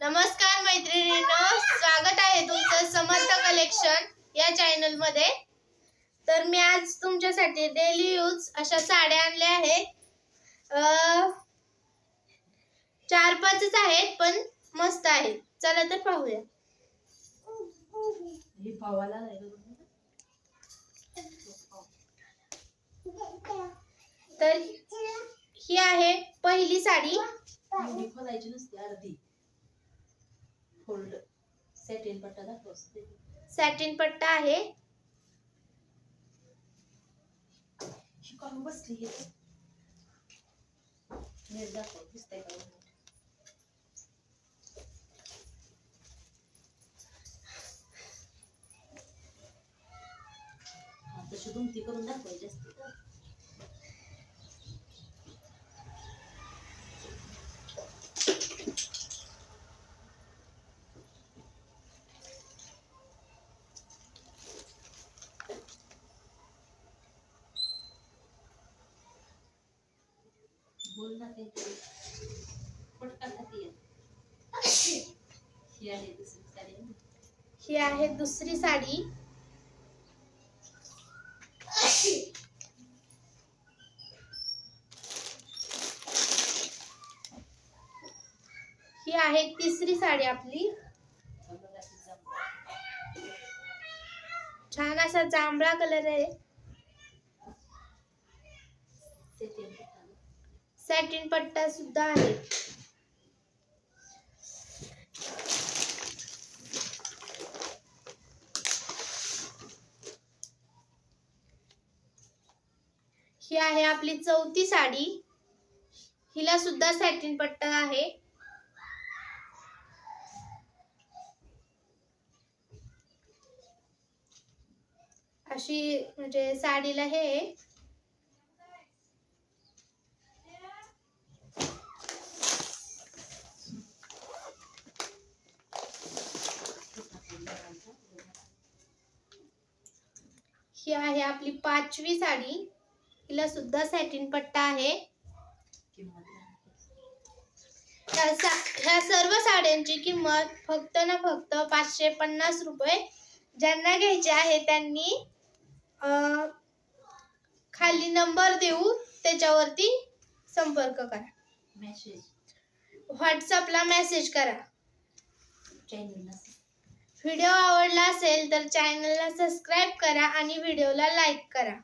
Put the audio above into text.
नमस्कार मैत्रिणींनो स्वागत आहे तुमचं समर्थ कलेक्शन या चॅनलमध्ये. तर मी आज तुमच्यासाठी डेली यूज अशा साड्या आणल्या आहेत. चार पाचच आहेत पण मस्त आहेत. चला तर पाहूया. तर ही आहे पहिली साडी. खोलायची नसते अर्धी. फोल्ड सेटिन पट्टा दाखवस सॅटिन पट्टा आहे. बसली हे. दाखव दिसतंय का? तशी दुमती करून दाखवायची असते. बोल ना पटकन हाती ही आहे दुसरी साडी. ही आहे दुसरी साडी. ही आहे तिसरी साडी आपली. छान असा जांभळा कलर आहे सेटिन पट्टा ना. सॅटिन पट्टा सुद्धा आहे. ही आहे आपली चौथी साडी. हिला सुद्धा सॅटिन पट्टा आहे. अशी म्हणजे साडीला हे ही आहे आपली पाचवी साडी. हिला सुद्धा सॅटिन पट्टा आहे. ह्या सर्व साड्यांची किंमत फक्त ना फक्त पाचशे पन्नास रुपये ज्यांना घ्यायचे आहे त्यांनी खाली नंबर देऊ त्याच्यावरती संपर्क करा. मेसेज व्हॉट्सअपला मेसेज करा. व्हिडिओ आवडला तर चॅनलला सबस्क्राईब करा आणि व्हिडिओला लाईक करा.